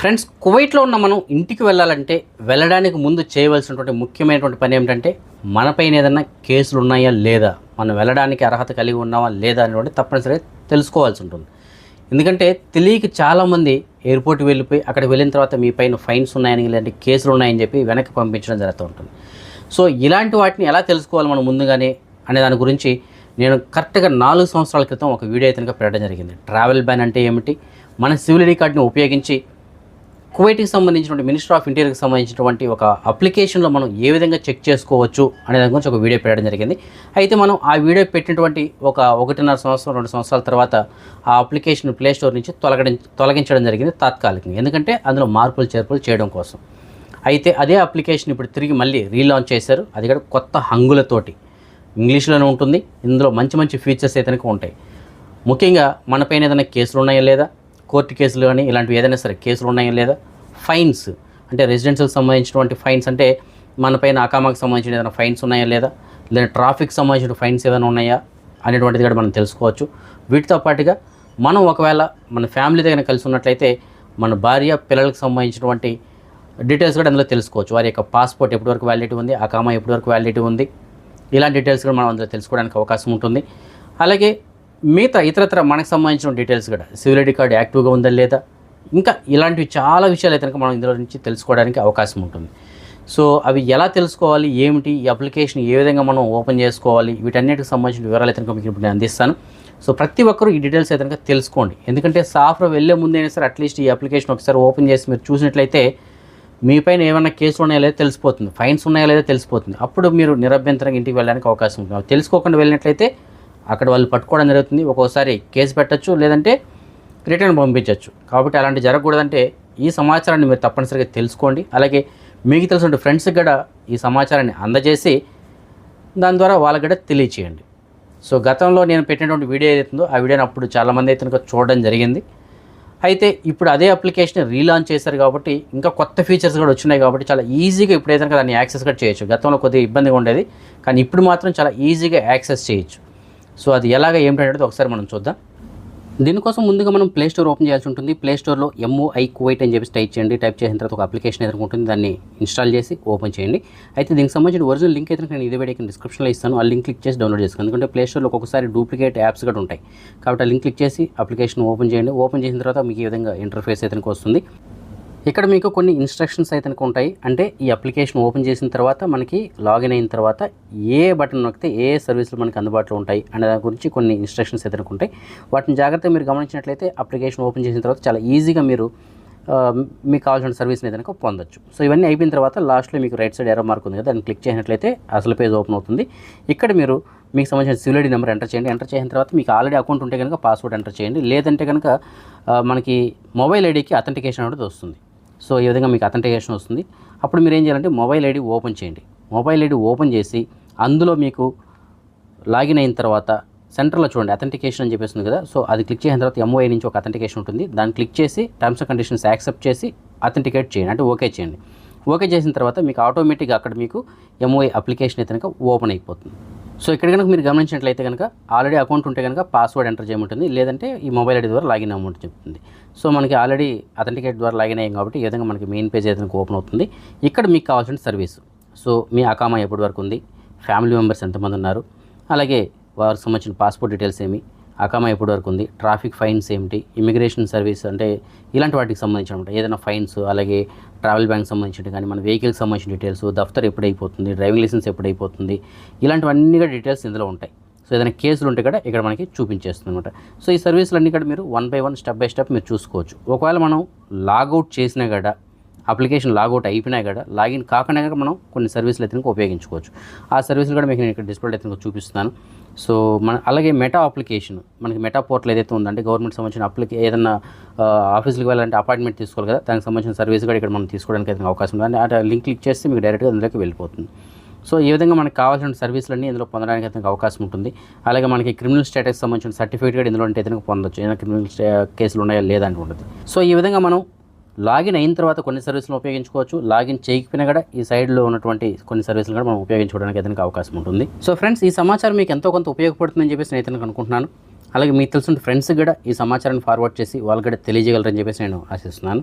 Friends కువైట్లో ఉన్న మనం ఇంటికి వెళ్ళాలంటే వెళ్ళడానికి ముందు చేయవలసినటువంటి ముఖ్యమైనటువంటి పని ఏమిటంటే మనపైన ఏదైనా కేసులు ఉన్నాయా లేదా? మనం వెళ్ళడానికి అర్హత కలిగి ఉన్నామా లేదా అనేటువంటి తప్పనిసరిగా తెలుసుకోవాల్సి ఉంటుంది. ఎందుకంటే తెలియక చాలామంది ఎయిర్పోర్ట్కి వెళ్ళిపోయి అక్కడికి వెళ్ళిన తర్వాత మీ పైన ఫైన్స్ ఉన్నాయని ఇలాంటి కేసులు ఉన్నాయని చెప్పి వెనక్కి పంపించడం జరుగుతూ ఉంటుంది. సో ఇలాంటి వాటిని ఎలా తెలుసుకోవాలి మనం ముందుగానే అనే దాని గురించి నేను కరెక్ట్గా నాలుగు సంవత్సరాల క్రితం ఒక వీడియో అయితే పెట్టడం జరిగింది. ట్రావెల్ బ్యాన్ అంటే ఏమిటి? మన సివిల్ ఐడి కార్డుని ఉపయోగించి కువైట్కి సంబంధించినటువంటి మినిస్టర్ ఆఫ్ ఇంటీరియర్కి సంబంధించినటువంటి ఒక అప్లికేషన్లో మనం ఏ విధంగా చెక్ చేసుకోవచ్చు అనే దాని గురించి ఒక వీడియో పెట్టడం జరిగింది. అయితే మనం ఆ వీడియో పెట్టినటువంటి ఒక ఒకటిన్నర సంవత్సరం రెండు సంవత్సరాల తర్వాత ఆ అప్లికేషన్ ప్లే స్టోర్ నుంచి తొలగడం తొలగించడం జరిగింది తాత్కాలికంగా. ఎందుకంటే అందులో మార్పులు చేర్పులు చేయడం కోసం. అయితే అదే అప్లికేషన్ ఇప్పుడు తిరిగి మళ్ళీ రీలాంచ్ చేశారు. అది కూడా కొత్త హంగులతోటి. ఇంగ్లీష్లోనే ఉంటుంది. ఇందులో మంచి మంచి ఫీచర్స్ అయితే ఉంటాయి. ముఖ్యంగా మన పైన ఏదైనా కేసులు ఉన్నాయా లేదా? కోర్టు కేసులు కానీ ఇలాంటివి ఏదైనా సరే కేసులు ఉన్నాయా లేదా? ఫైన్స్. అంటే రెసిడెన్షియల్కి సంబంధించినటువంటి ఫైన్స్ అంటే మన పైన అకామాకి సంబంధించిన ఏదైనా ఫైన్స్ ఉన్నాయా లేదా? లేదా ట్రాఫిక్ సంబంధించిన ఫైన్స్ ఏదైనా ఉన్నాయా? అనేటువంటిది కూడా మనం తెలుసుకోవచ్చు. వీటితో పాటుగా మనం ఒకవేళ మన ఫ్యామిలీ దగ్గర కలిసి ఉన్నట్లయితే మన భార్య పిల్లలకు సంబంధించినటువంటి డీటెయిల్స్ కూడా అందులో తెలుసుకోవచ్చు. వారి యొక్క పాస్పోర్ట్ ఎప్పటివరకు వ్యాలిడిటీ ఉంది? అకామా ఎప్పటివరకు వ్యాలిడిటీ ఉంది? ఇలాంటి డీటెయిల్స్ కూడా మనం అందులో తెలుసుకోవడానికి అవకాశం ఉంటుంది. అలాగే మిగతా ఇతరత్ర మనకు సంబంధించిన డీటెయిల్స్ కూడా. సివిల్ ఐడి కార్డు యాక్టివ్గా ఉందా లేదా? ఇంకా ఇలాంటివి చాలా విషయాలు అయితే మనం ఇందులో నుంచి తెలుసుకోవడానికి అవకాశం ఉంటుంది. సో అవి ఎలా తెలుసుకోవాలి? ఏమిటి? ఈ అప్లికేషన్ ఏ విధంగా మనం ఓపెన్ చేసుకోవాలి? వీటన్నిటికి సంబంధించిన వివరాలు అయితే మీకు ఇప్పుడు నేను అందిస్తాను. సో ప్రతి ఒక్కరూ ఈ డీటెయిల్స్ అయితే తెలుసుకోండి. ఎందుకంటే సాఫ్ట్వేర్ వెళ్ళే ముందైనా సరే అట్లీస్ట్ ఈ అప్లికేషన్ ఒకసారి ఓపెన్ చేసి మీరు చూసినట్లయితే మీ పైన ఏమైనా కేసులు ఉన్నాయో లేదో తెలిసిపోతుంది. ఫైన్స్ ఉన్నాయో లేదో తెలిసిపోతుంది. అప్పుడు మీరు నిరభ్యంతరంగా ఇంటికి వెళ్ళడానికి అవకాశం ఉంటుంది. తెలుసుకోకుండా వెళ్ళినట్లయితే అక్కడ వాళ్ళు పట్టుకోవడం జరుగుతుంది. ఒక్కోసారి కేసు పెట్టచ్చు లేదంటే రిటర్న్ పంపించవచ్చు కాబట్టి అలాంటి జరగకూడదంటే ఈ సమాచారాన్ని మీరు తప్పనిసరిగా తెలుసుకోండి. అలాగే మీకు తెలిసిన ఫ్రెండ్స్కి కూడా ఈ సమాచారాన్ని అందజేసి దాని ద్వారా వాళ్ళకి కూడా తెలియచేయండి. సో గతంలో నేను పెట్టినటువంటి వీడియో ఏదైతుందో ఆ వీడియోని అప్పుడు చాలామంది అయితే చూడడం జరిగింది. అయితే ఇప్పుడు అదే అప్లికేషన్ రీలాంచ్ చేశారు కాబట్టి ఇంకా కొత్త ఫీచర్స్ కూడా వచ్చినాయి కాబట్టి చాలా ఈజీగా ఇప్పుడైతే దాన్ని యాక్సెస్ కూడా చేయొచ్చు. గతంలో కొద్దిగా ఇబ్బందిగా ఉండేది. కానీ ఇప్పుడు మాత్రం చాలా ఈజీగా యాక్సెస్ చేయొచ్చు. సో అది ఎలాగ ఏమిటనేది ఒకసారి మనం చూద్దాం. దీనికోసం ముందుగా మనం ప్లే స్టోర్ ఓపెన్ చేయాల్సి ఉంటుంది. ప్లే స్టోర్లో ఎంఓఐ కువైట్ అని చెప్పి టైప్ చేయండి. టైప్ చేసిన తర్వాత ఒక అప్లికేషన్ ఎదుర్కొంటుంది దాన్ని ఇన్స్టాల్ చేసి ఓపెన్ చేయండి. అయితే దీనికి సంబంధించిన ఒరిజినల్ లింక్ అయితే నేను ఇదే వీడియోకి డిస్క్రిప్షన్లో ఇస్తాను. ఆ లింక్ క్లిక్ చేసి డౌన్లోడ్ చేసుకోండి. ఎందుకంటే ప్లే స్టోర్లో ఒక్కొక్కసారి డూప్లికేట్ యాప్స్ కూడా ఉంటాయి. కాబట్టి ఆ లింక్ క్లిక్ చేసి అప్లికేషన్ ఓపెన్ చేయండి. ఓపెన్ చేసిన తర్వాత మీకు ఈ విధంగా ఇంటర్ఫేస్ అయితే వస్తుంది. ఇక్కడ మీకు కొన్ని ఇన్స్ట్రక్షన్స్ అయితే కనుక ఉంటాయి. అంటే ఈ అప్లికేషన్ ఓపెన్ చేసిన తర్వాత మనకి లాగిన్ అయిన తర్వాత ఏ బటన్ నొక్కితే ఏ సర్వీసులు మనకి అందుబాటులో ఉంటాయి అనే దాని గురించి కొన్ని ఇన్స్ట్రక్షన్స్ అయితే ఉంటాయి. వాటిని జాగ్రత్తగా మీరు గమనించినట్లయితే అప్లికేషన్ ఓపెన్ చేసిన తర్వాత చాలా ఈజీగా మీరు మీకు కావాల్సిన సర్వీస్ని ఏదైనా పొందొచ్చు. సో ఇవన్నీ అయిపోయిన తర్వాత లాస్ట్లో మీకు రైట్ సైడ్ ఎరో మార్క్ ఉంది కదా దాన్ని క్లిక్ చేసినట్లయితే అసలు పేజ్ ఓపెన్ అవుతుంది. ఇక్కడ మీరు మీకు సంబంధించిన సివిల్ ఐడి నెంబర్ ఎంటర్ చేయండి. ఎంటర్ చేసిన తర్వాత మీకు ఆల్రెడీ అకౌంట్ ఉంటే కనుక పాస్వర్డ్ ఎంటర్ చేయండి. లేదంటే కనుక మనకి మొబైల్ ఐడికి అథెంటికేషన్ అనేది వస్తుంది. సో ఈ విధంగా మీకు అథెంటికేషన్ వస్తుంది. అప్పుడు మీరు ఏం చేయాలంటే మొబైల్ ఐడి ఓపెన్ చేయండి. మొబైల్ ఐడి ఓపెన్ చేసి అందులో మీకు లాగిన్ అయిన తర్వాత సెంటర్లో చూడండి అథెంటికేషన్ అని చెప్పేసింది కదా. సో అది క్లిక్ చేసిన తర్వాత ఎంఓఐ నుంచి ఒక అథెంటికేషన్ ఉంటుంది. దాన్ని క్లిక్ చేసి టర్మ్స్ అండ్ కండిషన్స్ యాక్సెప్ట్ చేసి అథెంటికేట్ చేయండి. అంటే ఓకే చేయండి. ఓకే చేసిన తర్వాత మీకు ఆటోమేటిక్గా అక్కడ మీకు ఎంఓఐ అప్లికేషన్ అయితే కనుక ఓపెన్ అయిపోతుంది. సో ఇక్కడ కనుక మీరు గమనించినట్లయితే కనుక ఆల్రెడీ అకౌంట్ ఉంటే కనుక పాస్వర్డ్ ఎంటర్ చేయమంటుంది. లేదంటే ఈ మొబైల్ ఐడి ద్వారా లాగిన్ అమౌంట్ చెప్తుంది. సో మనకి ఆల్రెడీ అథెంటికేట్ ద్వారా లాగిన్ అయ్యాం కాబట్టి ఈ విధంగా మనకి మెయిన్ పేజ్ ఏదైనా ఓపెన్ అవుతుంది ఇక్కడ మీకు కావాల్సిన సర్వీస్ సో మీ అకామా ఎప్పటి వరకు ఉంది ఫ్యామిలీ మెంబర్స్ ఎంతమంది ఉన్నారు అలాగే వారికి సంబంధించిన పాస్పోర్ట్ డీటెయిల్స్ ఏమి అకామా ఎప్పటి వరకు ఉంది? ట్రాఫిక్ ఫైన్స్ ఏమిటి? ఇమిగ్రేషన్ సర్వీస్ అంటే ఇలాంటి వాటికి సంబంధించిన అనమాట ఏదైనా ఫైన్స్ అలాగే ట్రావెల్ బ్యాంక్ సంబంధించిన కానీ మన వెహికల్కి సంబంధించిన డీటెయిల్స్ దఫ్తర్ ఎప్పుడైపోతుంది డ్రైవింగ్ లైసెన్స్ ఎప్పుడైపోతుంది ఇలాంటివన్నీ కూడా డీటెయిల్స్ ఇందులో ఉంటాయి. సో ఏదైనా కేసులు ఉంటే కూడా ఇక్కడ మనకి చూపించేస్తుంది అనమాట సో ఈ సర్వీసులు అన్నీ కూడా మీరు one by one step by step మీరు చూసుకోవచ్చు. ఒకవేళ మనం లాగౌట్ చేసినా కూడా అప్లికేషన్ లాగౌట్ అయిపోయినా కూడా లాగిన్ కాకుండా కనుక మనం కొన్ని సర్వీసులు అయితే ఉపయోగించుకోవచ్చు. ఆ సర్వీసులు కూడా మీకు నేను ఇక్కడ డిస్ప్లే అయితే చూపిస్తున్నాను. సో మన అలాగే మెటా అప్లికేషన్ మనకి మెటా పోర్టల్ ఏదైతే ఉందంటే గవర్నమెంట్ సంబంధించిన అప్లికే ఏదైనా ఆ, ఆఫీస్కి వెళ్ళాలంటే అపాయింట్మెంట్ తీసుకోవాలి కదా దానికి సంబంధించిన సర్వీస్ కూడా ఇక్కడ మనం తీసుకోవడానికి అయితే అవకాశం ఉంది. అంటే ఆ లింక్ క్లిక్ చేస్తే మీకు డైరెక్ట్గా అందులోకి వెళ్ళిపోతుంది. సో ఈ విధంగా మనకు కావాల్సిన సర్వీసులన్నీ ఇందులో పొందడానికి అయితే అవకాశం ఉంటుంది. అలాగే మనకి క్రిమినల్ స్టేటస్ సంబంధించిన సర్టిఫికేట్ కూడా ఇందులో ఉంటే అయితే పొందొచ్చు. ఏదైనా క్రిమినల్ కేసులు ఉన్నాయా లేదా అని ఉంటుంది. సో ఈ విధంగా మనం లాగిన్ అయిన తర్వాత కొన్ని సర్వీసులు ఉపయోగించుకోవచ్చు. లాగిన్ చేయకపోయినా కూడా ఈ సైడ్లో ఉన్నటువంటి కొన్ని సర్వీసులు కూడా మనం ఉపయోగించుకోవడానికి ఏదైనా అవకాశం ఉంటుంది. సో ఫ్రెండ్స్ ఈ సమాచారం మీకు ఎంతో కొంత ఉపయోగపడుతుందని చెప్పేసి నేను అనుకుంటున్నాను. అలాగే మీకు తెలిసిన ఫ్రెండ్స్కి కూడా ఈ సమాచారాన్ని ఫార్వర్డ్ చేసి వాళ్ళు కూడా తెలియజేయగలరని చెప్పేసి నేను ఆశిస్తున్నాను.